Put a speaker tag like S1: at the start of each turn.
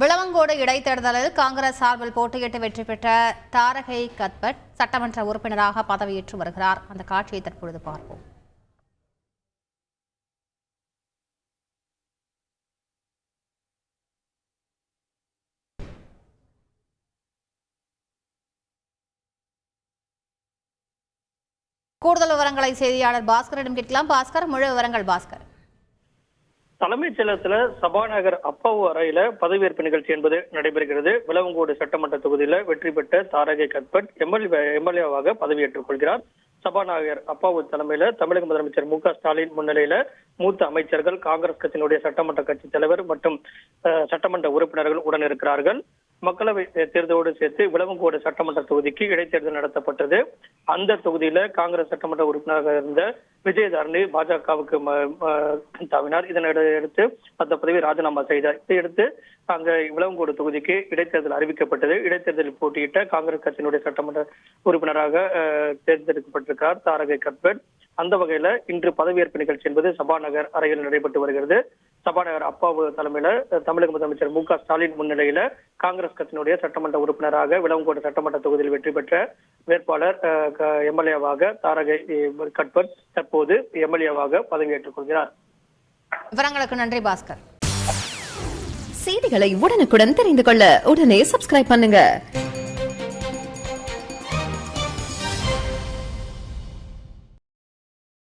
S1: விளவங்கோடு இடைத்தேர்தலில் காங்கிரஸ் சார்பில் போட்டியிட்டு வெற்றி பெற்ற தாரகை கத்பட் சட்டமன்ற உறுப்பினராக பதவியேற்று வருகிறார். அந்த காட்சியை தற்பொழுது பார்ப்போம். கூடுதல் விவரங்களை செய்தியாளர் பாஸ்கரிடம் கேட்கலாம். பாஸ்கர் முழு விவரங்கள் பாஸ்கர்.
S2: தலைமைச் செயலகத்துல சபாநாயகர் அப்பாவு அறையில பதவியேற்பு நிகழ்ச்சி என்பது நடைபெறுகிறது. விலவங்கோடு சட்டமன்ற தொகுதியில வெற்றி பெற்ற தாரகை கட்பட் எம்எல்ஏ எம்எல்ஏவாக பதவியேற்றுக் கொள்கிறார். சபாநாயகர் அப்பாவு தலைமையில தமிழக முதலமைச்சர் மு க ஸ்டாலின் முன்னிலையில மூத்த அமைச்சர்கள் காங்கிரஸ் கட்சியினுடைய சட்டமன்ற கட்சி தலைவர் மற்றும் சட்டமன்ற உறுப்பினர்கள் உடன் இருக்கிறார்கள். மக்களவை தேர்தலோடு சேர்த்து விளவங்கோடு சட்டமன்ற தொகுதிக்கு இடைத்தேர்தல் நடத்தப்பட்டது. அந்த தொகுதியில காங்கிரஸ் சட்டமன்ற உறுப்பினராக இருந்த விஜயதாரணி பாஜகவுக்கு தாவினார். இதனையடுத்து அந்த பதவியை ராஜினாமா செய்தார். இதையடுத்து அங்க விளவங்கோடு தொகுதிக்கு இடைத்தேர்தல் அறிவிக்கப்பட்டது. இடைத்தேர்தலில் போட்டியிட்ட காங்கிரஸ் கட்சியினுடைய சட்டமன்ற உறுப்பினராக அஹ், தேர்ந்தெடுக்கப்பட்டிருக்கிறார் தாரகை கத்பட் அந்த வகையில இன்று பதவியேற்பு நிகழ்ச்சி என்பது சபாநகர் அறையில் நடைபெற்று வருகிறது. சபாநாயகர் அப்பாவு தலைமையில தமிழக முதலமைச்சர் மு க ஸ்டாலின் முன்னிலையில காங்கிரஸ் கட்சியினுடைய சட்டமன்ற உறுப்பினராக விளவங்கோடு சட்டமன்ற தொகுதியில் வெற்றி பெற்ற வேட்பாளர் எம்எல்ஏவாக தாரகை கட்பர் தற்போது எம்எல்ஏவாக பதவியேற்றுக் கொள்கிறார்.
S1: விவரங்களுக்கு நன்றி பாஸ்கர்.
S3: செய்திகளை உடனுக்குடன் தெரிந்து கொள்ள உடனே சப்ஸ்கிரைப் பண்ணுங்க.